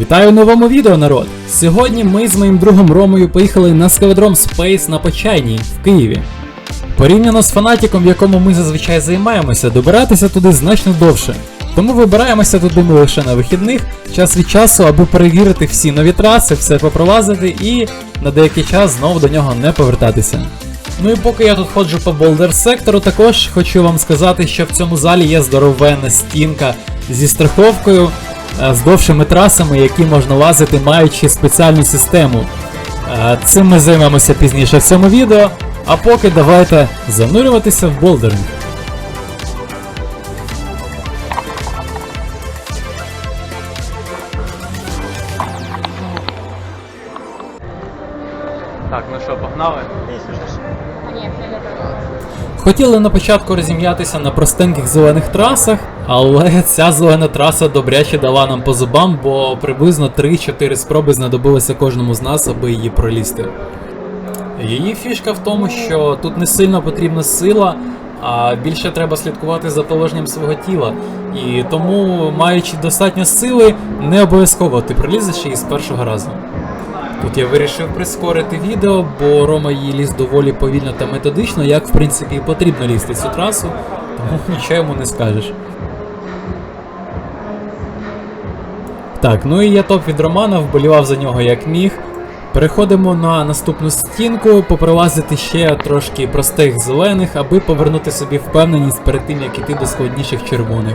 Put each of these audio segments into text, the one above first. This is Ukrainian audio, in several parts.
Вітаю в новому відео, народ! Сьогодні ми з моїм другом Ромою поїхали на скаведром Space на Почайній в Києві. Порівняно з фанатіком, в якому ми зазвичай займаємося, добиратися туди значно довше. Тому вибираємося туди ми лише на вихідних, час від часу, аби перевірити всі нові траси, все попровазити і на деякий час знову до нього не повертатися. Ну і поки я тут ходжу по болдер сектору, також хочу вам сказати, що в цьому залі є здоровенна стінка зі страховкою, з довшими трасами, які можна лазити, маючи спеціальну систему. Е, Цим ми займемося пізніше в цьому відео. А поки давайте занурюватися в болдеринг. Хотіли на початку розім'ятися на простеньких зелених трасах, але ця зелена траса добряче дала нам по зубам, бо приблизно 3-4 спроби знадобилося кожному з нас, аби її пролізти. Її фішка в тому, що тут не сильно потрібна сила, а більше треба слідкувати за положенням свого тіла. І тому, маючи достатньо сили, не обов'язково ти пролізеш її з першого разу. Тут я вирішив прискорити відео, бо Рома її ліз доволі повільно та методично, як в принципі і потрібно лізти цю трасу, тому нічого йому не скажеш. Так, ну і я топ від Романа, вболівав за нього як міг. Переходимо на наступну стінку, поприлазити ще трошки простих зелених, аби повернути собі впевненість перед тим, як іти до складніших червоних.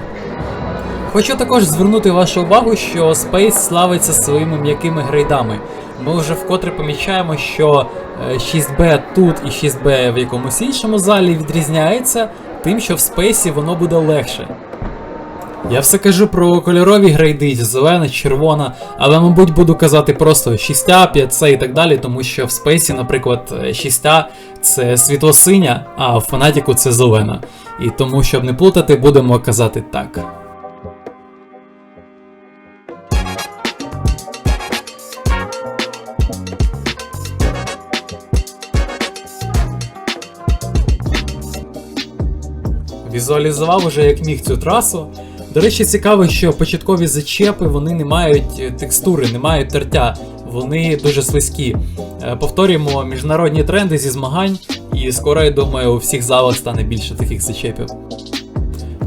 Хочу також звернути вашу увагу, що Space славиться своїми м'якими грейдами. Ми вже вкотре помічаємо, що е, 6B тут і 6B в якомусь іншому залі відрізняється тим, що в Space воно буде легше. Я все кажу про кольорові грейди, зелена, червона, але, мабуть, буду казати просто 6А, 5C і так далі, тому що в спейсі, наприклад, 6А це світло-синя, а в фанатіку це зелена. І тому, щоб не плутати, будемо казати так. Візуалізував уже як міг цю трасу. До речі, цікаво, що початкові зачепи вони не мають е, текстури, не мають тертя, вони дуже слизькі. Е, Повторюємо міжнародні тренди зі змагань, і скоро, я думаю, у всіх залах стане більше таких зачепів.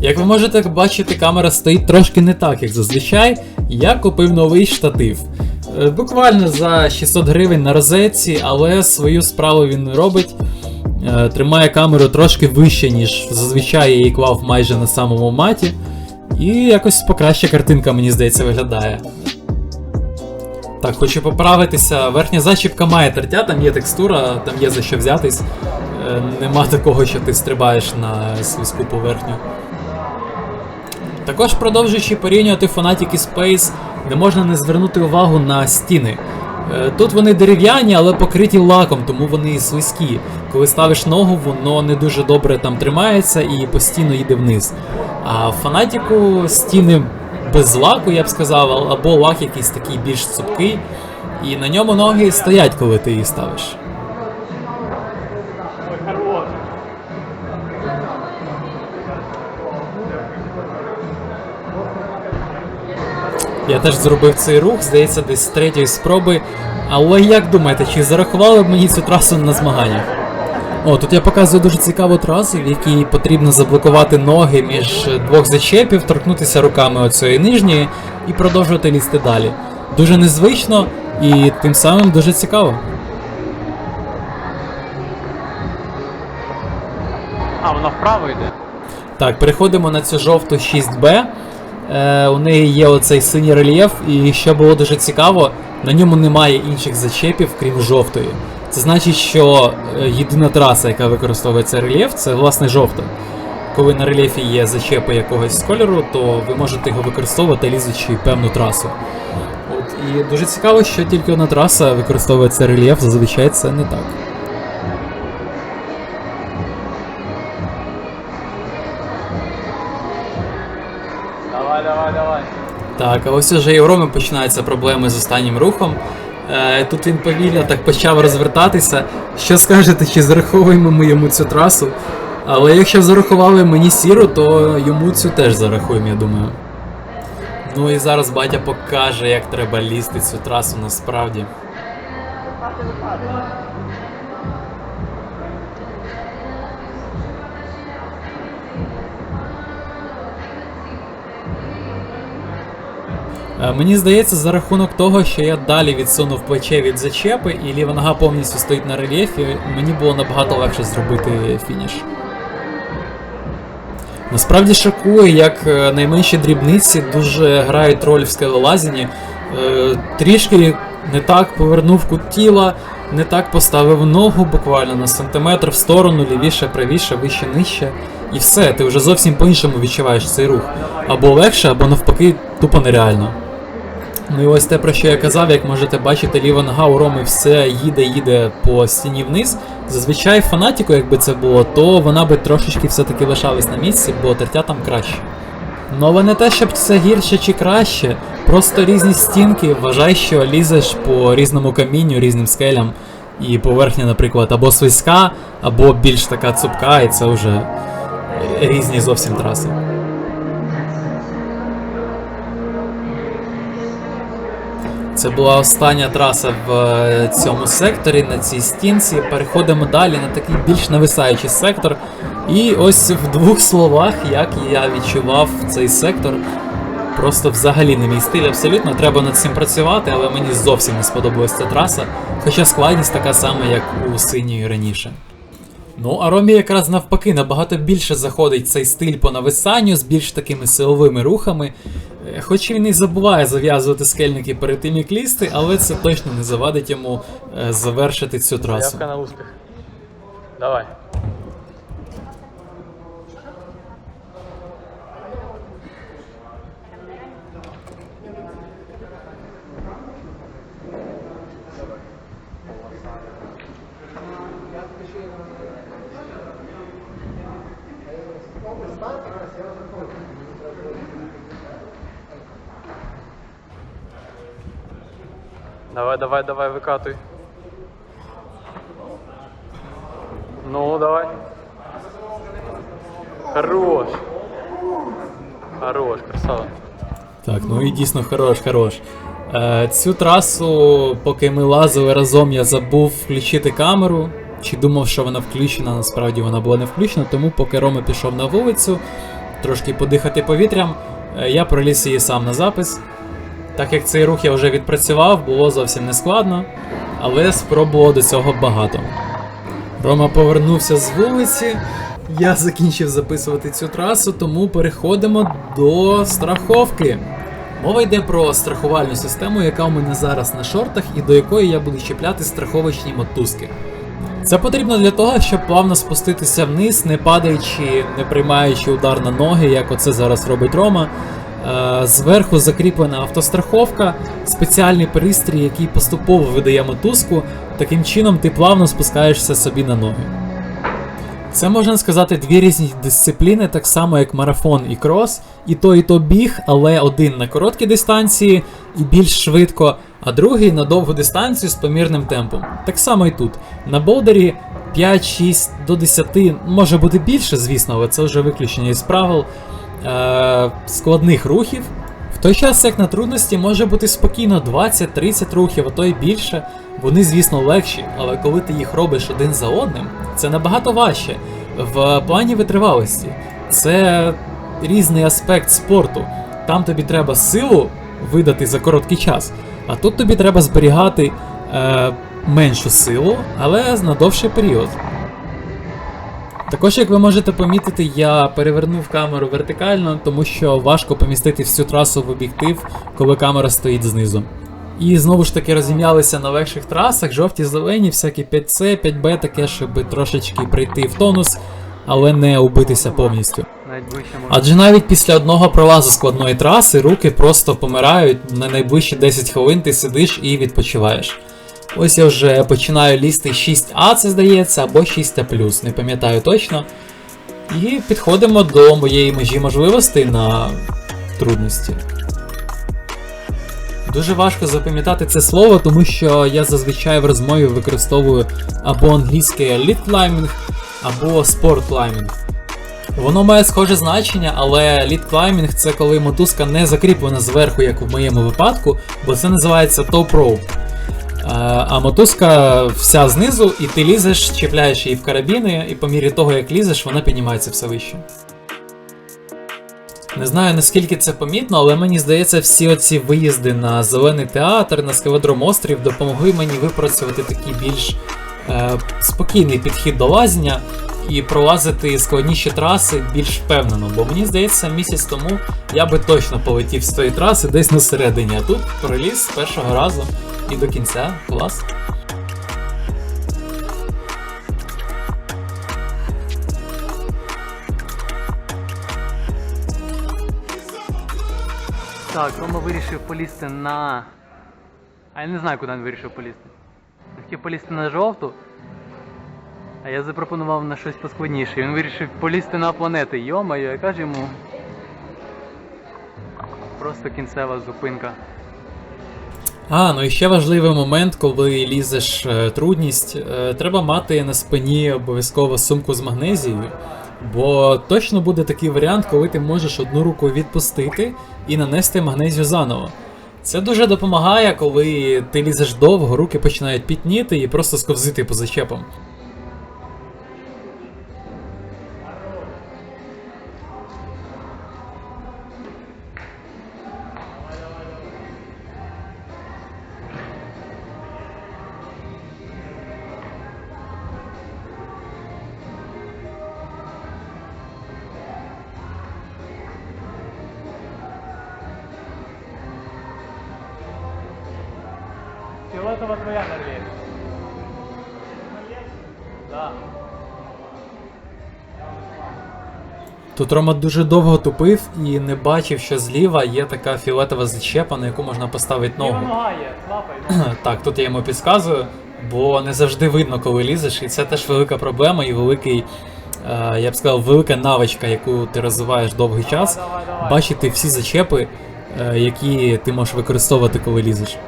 Як ви можете бачити, камера стоїть трошки не так, як зазвичай. Я купив новий штатив. Е, Буквально за 600 гривень на розетці, але свою справу він робить. Е, Тримає камеру трошки вище, ніж зазвичай її клав майже на самому маті. І якось покраще картинка, мені здається, виглядає. Так, хочу поправитися. Верхня зачіпка має тертя, там є текстура, там є за що взятись. Е, Нема такого, що ти стрибаєш на слизьку поверхню. Також продовжуючи порівнювати Fnatic і Space, не можна не звернути увагу на стіни. Е, Тут вони дерев'яні, але покриті лаком, тому вони слизькі. Коли ставиш ногу, воно не дуже добре там тримається і постійно йде вниз. А фанатіку стіни без лаку, я б сказав, або лак якийсь такий більш цупкий, і на ньому ноги стоять, коли ти її ставиш. Я теж зробив цей рух, здається, десь з третьої спроби. Але як думаєте, чи зарахували б мені цю трасу на змаганнях? О, тут я показую дуже цікаву трасу, в якій потрібно заблокувати ноги між двох зачепів, торкнутися руками оцієї нижньої і продовжувати лізти далі. Дуже незвично і тим самим дуже цікаво. А, вона вправо йде. Так, переходимо на цю жовту 6B. Е, у неї є оцей синій рельєф, і що було дуже цікаво, на ньому немає інших зачепів, крім жовтої. Це значить, що е, єдина траса, яка використовує цей рельєф, це власне жовта. Коли на рельєфі є зачепи якогось кольору, то ви можете його використовувати, лізучи певну трасу. От, і дуже цікаво, що тільки одна траса використовує цей рельєф, зазвичай це не так. Давай, давай, давай. Так, а ось уже і у Роми починаються проблеми з останнім рухом. Е, тут він повільно так почав розвертатися. Що скажете, чи зараховуємо ми йому цю трасу? Але якщо зарахували мені сіру, то йому цю теж зарахуємо, я думаю. Ну і зараз батя покаже, як треба лізти цю трасу насправді. Мені здається, за рахунок того, що я далі відсунув плече від зачепи і ліва нога повністю стоїть на рельєфі, мені було набагато легше зробити фініш. Насправді шокує, як е, найменші дрібниці дуже грають роль в скелелазінні. Е, Трішки не так повернув кут тіла, не так поставив ногу буквально на сантиметр в сторону, лівіше, правіше, вище, нижче. І все, ти вже зовсім по-іншому відчуваєш цей рух. Або легше, або навпаки, тупо нереально. Ну і ось те, про що я казав, як можете бачити, ліва нога у Роми все їде, їде по стіні вниз. Зазвичай фанатіку, якби це було, то вона би трошечки все-таки лишалась на місці, бо тертя там краще. Ну але не те, щоб це гірше чи краще, просто різні стінки, вважай, що лізеш по різному камінню, різним скелям, і поверхня, наприклад, або слизька, або більш така цупка, і це вже різні зовсім траси. Це була остання траса в е, цьому секторі, на цій стінці. Переходимо далі на такий більш нависаючий сектор. І ось в двох словах, як я відчував цей сектор. Просто взагалі не мій стиль, абсолютно треба над цим працювати, але мені зовсім не сподобалась ця траса, хоча складність така сама, як у синьої раніше. Ну, а Ромі якраз навпаки набагато більше заходить цей стиль по нависанню з більш такими силовими рухами. Е, Хоч він і забуває зав'язувати скельники перед тим, як лізти, але це точно не завадить йому е, завершити цю трасу. На успіх. Давай. Давай, давай, давай, викатуй. Ну, давай. Хорош. Хорош, красава. Так, ну і дійсно хорош, хорош. Е, цю трасу, поки ми лазили разом, я забув включити камеру. Чи думав, що вона включена, насправді вона була не включена, тому поки Рома пішов на вулицю, трошки подихати повітрям, е, я проліз її сам на запис. Так як цей рух я вже відпрацював, було зовсім не складно, але спробував до цього багато. Рома повернувся з вулиці. Я закінчив записувати цю трасу, тому переходимо до страховки. Мова йде про страхувальну систему, яка у мене зараз на шортах, і до якої я буду чіпляти страховочні мотузки. Це потрібно для того, щоб плавно спуститися вниз, не падаючи, не приймаючи удар на ноги, як оце зараз робить Рома. Е, Зверху закріплена автостраховка, спеціальний пристрій, який поступово видає мотузку. Таким чином ти плавно спускаєшся собі на ноги. Це можна сказати дві різні дисципліни, так само як марафон і крос. І то, і то біг, але один на короткі дистанції і більш швидко, а другий на довгу дистанцію з помірним темпом. Так само і тут. На болдері 5-6 до 10, може бути більше, звісно, але це вже виключення із правил е- складних рухів. В той час, як на трудності, може бути спокійно 20-30 рухів, а то й більше. Вони, звісно, легші, але коли ти їх робиш один за одним, це набагато важче. В плані витривалості. Це різний аспект спорту. Там тобі треба силу видати за короткий час, а тут тобі треба зберігати е, меншу силу, але на довший період. Також, як ви можете помітити, я перевернув камеру вертикально, тому що важко помістити всю трасу в об'єктив, коли камера стоїть знизу. І знову ж таки розім'ялися на легших трасах, жовті зелені, всякі 5C, 5B, таке, щоб трошечки прийти в тонус, але не убитися повністю. Адже навіть після одного пролазу складної траси руки просто помирають, на найближчі 10 хвилин ти сидиш і відпочиваєш. Ось я вже починаю лізти 6А, це здається, або 6А, не пам'ятаю точно. І підходимо до моєї межі можливостей на трудності. Дуже важко запам'ятати це слово, тому що я зазвичай в розмові використовую або англійське lead climbing, або sport climbing. Воно має схоже значення, але лід клаймінг це коли мотузка не закріплена зверху, як в моєму випадку, бо це називається топ роуп. А, мотузка вся знизу, і ти лізеш, чіпляєш її в карабіни, і по мірі того, як лізеш, вона піднімається все вище. Не знаю наскільки це помітно, але мені здається, всі оці виїзди на зелений театр, на скеледром острів допомогли мені випрацювати такий більш е, спокійний підхід до лазіння і пролазити складніші траси більш впевнено. Бо мені здається, місяць тому я би точно полетів з тої траси десь на середині, а тут проліз з першого разу і до кінця. Клас. Так, Рома вирішив полізти на. А я не знаю, куди він вирішив полізти. Він хотів полізти на жовту. А я запропонував на щось поскладніше. Він вирішив полізти на планети. Йо-моє, яка ж йому. Просто кінцева зупинка. А, ну і ще важливий момент, коли лізеш е, трудність, е, треба мати на спині обов'язково сумку з магнезією. Бо точно буде такий варіант, коли ти можеш одну руку відпустити і нанести магнезію заново. Це дуже допомагає, коли ти лізеш довго, руки починають пітніти і просто сковзити по зачепам. Фіолетова твоя Норвегія. Да. Тут Рома дуже довго тупив і не бачив, що зліва є така фіолетова зачепа, на яку можна поставити ногу. нога є, лапай. Так, тут я йому підказую, бо не завжди видно, коли лізеш, і це теж велика проблема і великий, е, я б сказав, велика навичка, яку ти розвиваєш довгий час, давай, давай. бачити всі зачепи, е, які ти можеш використовувати, коли лізеш.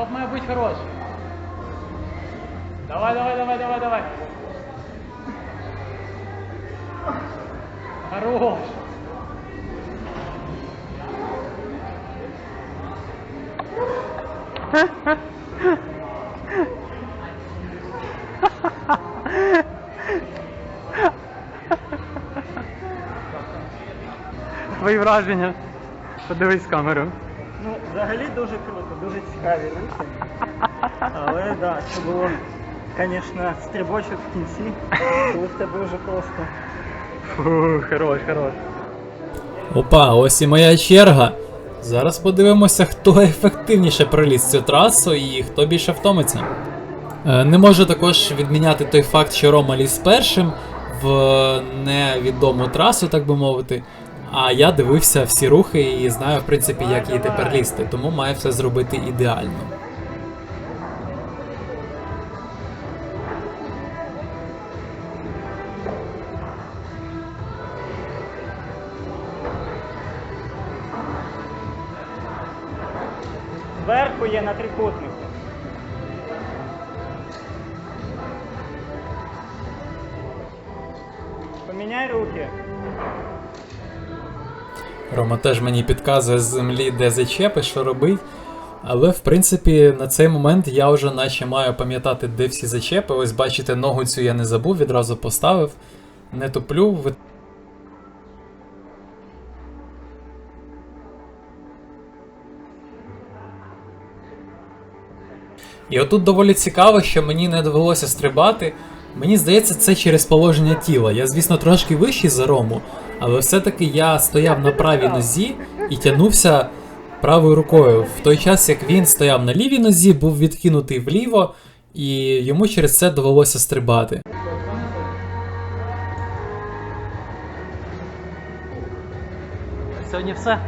Ну топ має бути хороший. Давай, давай, давай, давай, давай. Хорош. Твої враження. Подивись камеру. Ну, взагалі дуже круто, дуже цікаві рухи. Але да, це було, звісно, стрибочок в кінці, коли в тебе вже просто. Фу, хорош, хорош. Опа, ось і моя черга. Зараз подивимося, хто ефективніше проліз цю трасу і хто більше втомиться. Е, Не можу також відміняти той факт, що Рома ліз першим в невідому трасу, так би мовити. А я дивився всі рухи і знаю, в принципі, як її тепер лізти, тому маю все зробити ідеально. Зверху є на трикутнику. Поміняй руки. Рома теж мені підказує з землі, де зачепи, що робить. Але в принципі на цей момент я вже наче маю пам'ятати, де всі зачепи. Ось бачите, ногу цю я не забув, відразу поставив. Не туплю. І отут доволі цікаво, що мені не довелося стрибати. Мені здається, це через положення тіла. Я, звісно, трошки вищий за Рому, але все-таки я стояв на правій нозі і тягнувся правою рукою. В той час, як він стояв на лівій нозі, був відкинутий вліво, і йому через це довелося стрибати. Сьогодні все.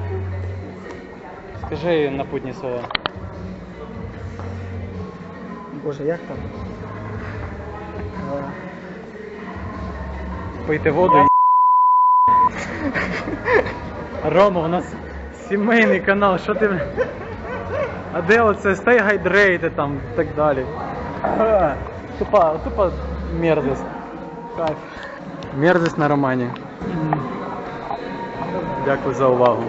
Скажи напутні слова. Боже, як там? Пийте воду. Рома, у нас сімейний канал, що ти. А де оце Stay Hydrated там і так далі. Тупа, тупа мерзость. Кайф. Мерзость на романі. Дякую за увагу.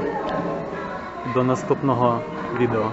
До наступного відео.